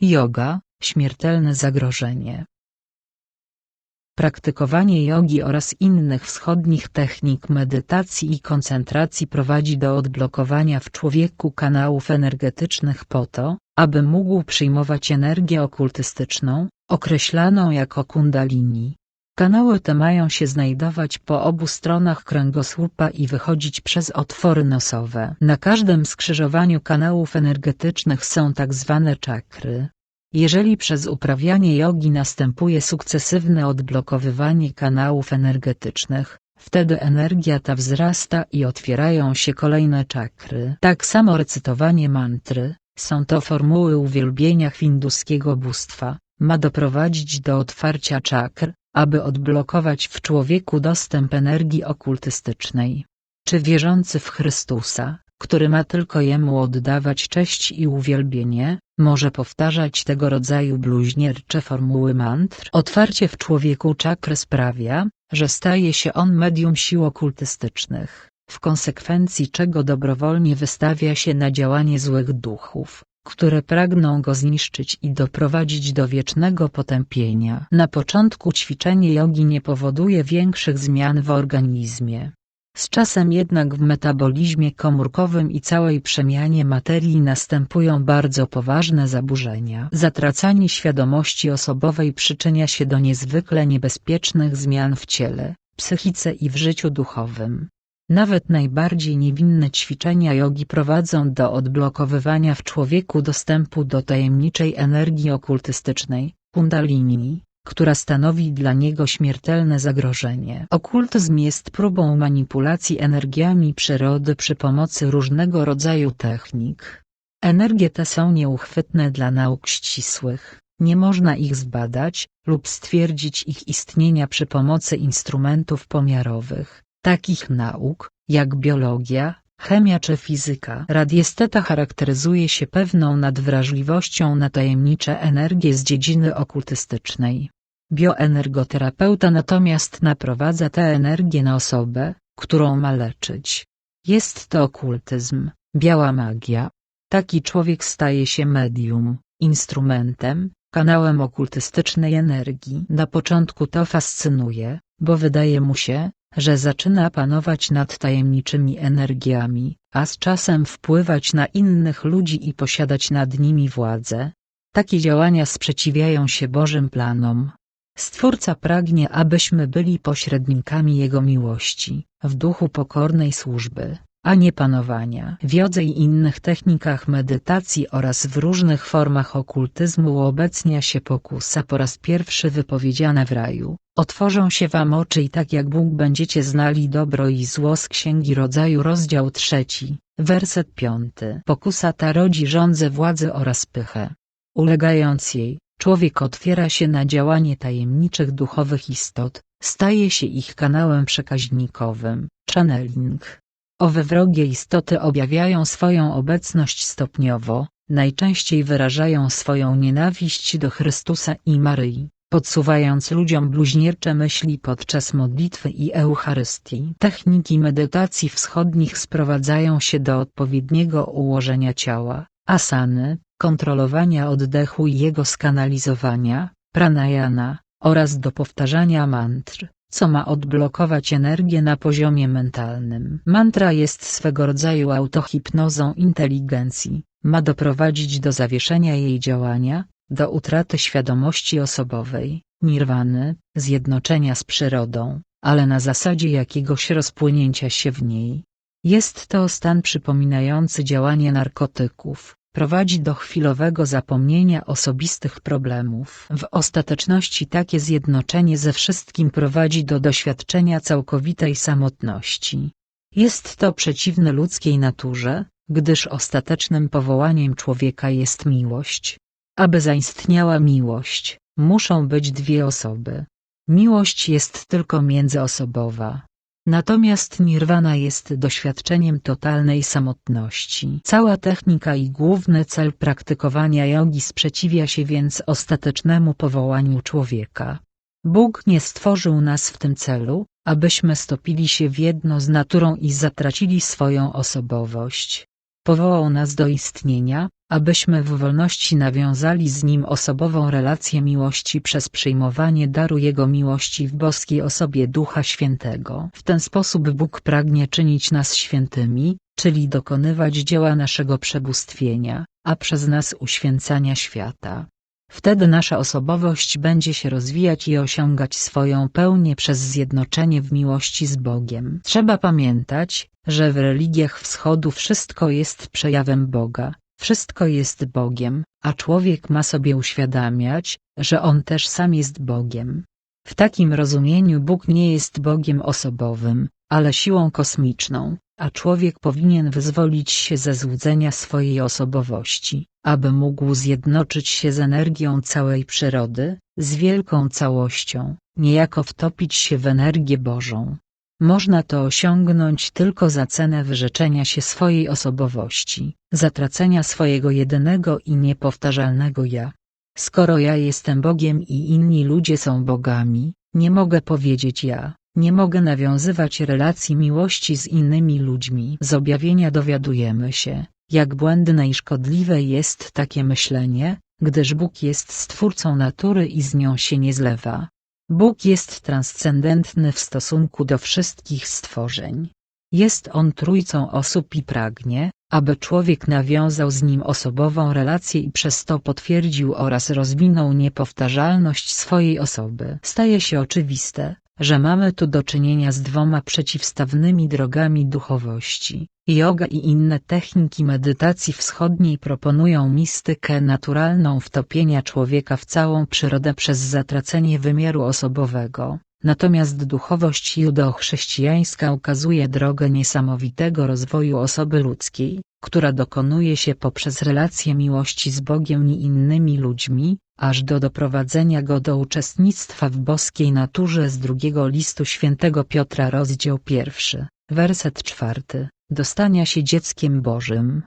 Yoga, śmiertelne zagrożenie. Praktykowanie jogi oraz innych wschodnich technik medytacji i koncentracji prowadzi do odblokowania w człowieku kanałów energetycznych po to, aby mógł przyjmować energię okultystyczną, określaną jako kundalini. Kanały te mają się znajdować po obu stronach kręgosłupa i wychodzić przez otwory nosowe. Na każdym skrzyżowaniu kanałów energetycznych są tak zwane czakry. Jeżeli przez uprawianie jogi następuje sukcesywne odblokowywanie kanałów energetycznych, wtedy energia ta wzrasta i otwierają się kolejne czakry. Tak samo recytowanie mantry, są to formuły uwielbienia hinduskiego bóstwa, ma doprowadzić do otwarcia czakr, aby odblokować w człowieku dostęp energii okultystycznej. Czy wierzący w Chrystusa, który ma tylko Jemu oddawać cześć i uwielbienie, może powtarzać tego rodzaju bluźniercze formuły mantr? Otwarcie w człowieku czakry sprawia, że staje się on medium sił okultystycznych, w konsekwencji czego dobrowolnie wystawia się na działanie złych duchów, które pragną go zniszczyć i doprowadzić do wiecznego potępienia. Na początku ćwiczenie jogi nie powoduje większych zmian w organizmie. Z czasem jednak w metabolizmie komórkowym i całej przemianie materii następują bardzo poważne zaburzenia. Zatracanie świadomości osobowej przyczynia się do niezwykle niebezpiecznych zmian w ciele, psychice i w życiu duchowym. Nawet najbardziej niewinne ćwiczenia jogi prowadzą do odblokowywania w człowieku dostępu do tajemniczej energii okultystycznej, kundalini, która stanowi dla niego śmiertelne zagrożenie. Okultyzm jest próbą manipulacji energiami przyrody przy pomocy różnego rodzaju technik. Energie te są nieuchwytne dla nauk ścisłych, nie można ich zbadać, lub stwierdzić ich istnienia przy pomocy instrumentów pomiarowych, takich nauk, jak biologia, chemia czy fizyka. Radiesteta charakteryzuje się pewną nadwrażliwością na tajemnicze energie z dziedziny okultystycznej. Bioenergoterapeuta natomiast naprowadza tę energię na osobę, którą ma leczyć. Jest to okultyzm, biała magia. Taki człowiek staje się medium, instrumentem, kanałem okultystycznej energii. Na początku to fascynuje, bo wydaje mu się, że zaczyna panować nad tajemniczymi energiami, a z czasem wpływać na innych ludzi i posiadać nad nimi władzę. Takie działania sprzeciwiają się Bożym planom. Stwórca pragnie abyśmy byli pośrednikami Jego miłości, w duchu pokornej służby, a nie panowania. W i innych technikach medytacji oraz w różnych formach okultyzmu uobecnia się pokusa po raz pierwszy wypowiedziana w raju. Otworzą się wam oczy i tak jak Bóg będziecie znali dobro i zło z Księgi Rodzaju rozdział trzeci, werset piąty. Pokusa ta rodzi żądzę władzy oraz pychę. Ulegając jej, człowiek otwiera się na działanie tajemniczych duchowych istot, staje się ich kanałem przekaźnikowym, channeling. Owe wrogie istoty objawiają swoją obecność stopniowo, najczęściej wyrażają swoją nienawiść do Chrystusa i Maryi, podsuwając ludziom bluźniercze myśli podczas modlitwy i Eucharystii. Techniki medytacji wschodnich sprowadzają się do odpowiedniego ułożenia ciała, asany, kontrolowania oddechu i jego skanalizowania, pranayana, oraz do powtarzania mantr, co ma odblokować energię na poziomie mentalnym. Mantra jest swego rodzaju autohipnozą inteligencji, ma doprowadzić do zawieszenia jej działania, do utraty świadomości osobowej, nirwany, zjednoczenia z przyrodą, ale na zasadzie jakiegoś rozpłynięcia się w niej. Jest to stan przypominający działanie narkotyków, prowadzi do chwilowego zapomnienia osobistych problemów. W ostateczności takie zjednoczenie ze wszystkim prowadzi do doświadczenia całkowitej samotności. Jest to przeciwne ludzkiej naturze, gdyż ostatecznym powołaniem człowieka jest miłość. Aby zaistniała miłość, muszą być dwie osoby. Miłość jest tylko międzyosobowa. Natomiast nirwana jest doświadczeniem totalnej samotności. Cała technika i główny cel praktykowania jogi sprzeciwia się więc ostatecznemu powołaniu człowieka. Bóg nie stworzył nas w tym celu, abyśmy stopili się w jedno z naturą i zatracili swoją osobowość. Powołał nas do istnienia, abyśmy w wolności nawiązali z Nim osobową relację miłości przez przyjmowanie daru Jego miłości w boskiej osobie Ducha Świętego. W ten sposób Bóg pragnie czynić nas świętymi, czyli dokonywać dzieła naszego przebóstwienia, a przez nas uświęcania świata. Wtedy nasza osobowość będzie się rozwijać i osiągać swoją pełnię przez zjednoczenie w miłości z Bogiem. Trzeba pamiętać, że w religiach wschodu wszystko jest przejawem Boga, wszystko jest Bogiem, a człowiek ma sobie uświadamiać, że on też sam jest Bogiem. W takim rozumieniu Bóg nie jest Bogiem osobowym, ale siłą kosmiczną, a człowiek powinien wyzwolić się ze złudzenia swojej osobowości, aby mógł zjednoczyć się z energią całej przyrody, z wielką całością, niejako wtopić się w energię Bożą. Można to osiągnąć tylko za cenę wyrzeczenia się swojej osobowości, zatracenia swojego jedynego i niepowtarzalnego ja. Skoro ja jestem Bogiem i inni ludzie są bogami, nie mogę powiedzieć ja, nie mogę nawiązywać relacji miłości z innymi ludźmi. Z objawienia dowiadujemy się, jak błędne i szkodliwe jest takie myślenie, gdyż Bóg jest stwórcą natury i z nią się nie zlewa. Bóg jest transcendentny w stosunku do wszystkich stworzeń. Jest On trójcą osób i pragnie, aby człowiek nawiązał z nim osobową relację i przez to potwierdził oraz rozwinął niepowtarzalność swojej osoby. Staje się oczywiste, że mamy tu do czynienia z dwoma przeciwstawnymi drogami duchowości. Yoga i inne techniki medytacji wschodniej proponują mistykę naturalną wtopienia człowieka w całą przyrodę przez zatracenie wymiaru osobowego. Natomiast duchowość judeo-chrześcijańska ukazuje drogę niesamowitego rozwoju osoby ludzkiej, która dokonuje się poprzez relacje miłości z Bogiem i innymi ludźmi, aż do doprowadzenia go do uczestnictwa w boskiej naturze z drugiego listu świętego Piotra rozdział pierwszy, werset czwarty, do stania się dzieckiem Bożym.